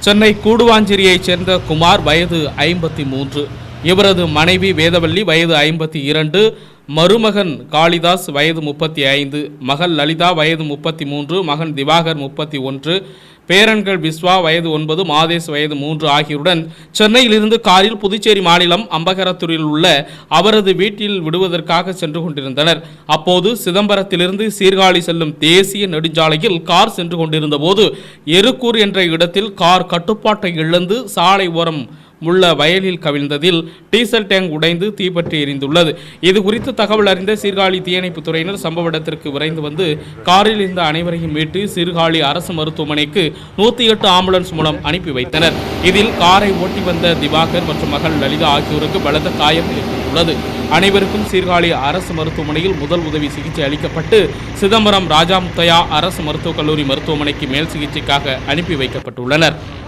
சென்னை கூடுவாஞ்சேரியைச் சேர்ந்த குமார் வயது ஐம்பத்தி மூன்று இவரது மனைவி வேதவள்ளி வயது ஐம்பத்தி இரண்டு மருமகன் காளிதாஸ் வயது முப்பத்தி ஐந்து மகள் லலிதா வயது முப்பத்தி மூன்று மகன் திவாகர் முப்பத்தி ஒன்று பேரன்கள் விஸ்வா வயது ஒன்பது மாதேஷ் வயது மூன்று ஆகியோருடன் சென்னையிலிருந்து காரில் புதுச்சேரி மாநிலம் அம்பகரத்தூரில் உள்ள அவரது வீட்டில் விடுவதற்காக சென்று கொண்டிருந்தனர். அப்போது சிதம்பரத்திலிருந்து சீர்காழி செல்லும் தேசிய நெடுஞ்சாலையில் கார் சென்று கொண்டிருந்த போது எருக்கூர் என்ற இடத்தில் கார் கட்டுப்பாட்டை இழந்து சாலை ஓரம் உள்ள வயலில் கவிழ்ந்ததில் டீசல் டேங்க் உடைந்து தீப்பற்றி எரிந்துள்ளது. இது குறித்து தகவல் அறிந்த சீர்காழி தீயணைப்பு துறையினர் சம்பவ இடத்திற்கு விரைந்து வந்து காரில் இருந்த அனைவரையும் மீட்டு சீர்காழி அரசு மருத்துவமனைக்கு நூற்றி எட்டு ஆம்புலன்ஸ் மூலம் அனுப்பி வைத்தனர். இதில் காரை ஓட்டி வந்த திவாகர் மற்றும் மகள் லலிதா ஆகியோருக்கு பலத்த காயம் ஏற்பட்டுள்ளது. அனைவருக்கும் சீர்காழி அரசு மருத்துவமனையில் முதல் உதவி சிகிச்சை அளிக்கப்பட்டு சிதம்பரம் ராஜாமுத்தையா அரசு மருத்துவக் கல்லூரி மருத்துவமனைக்கு மேல் சிகிச்சைக்காக அனுப்பி வைக்கப்பட்டுள்ளனர்.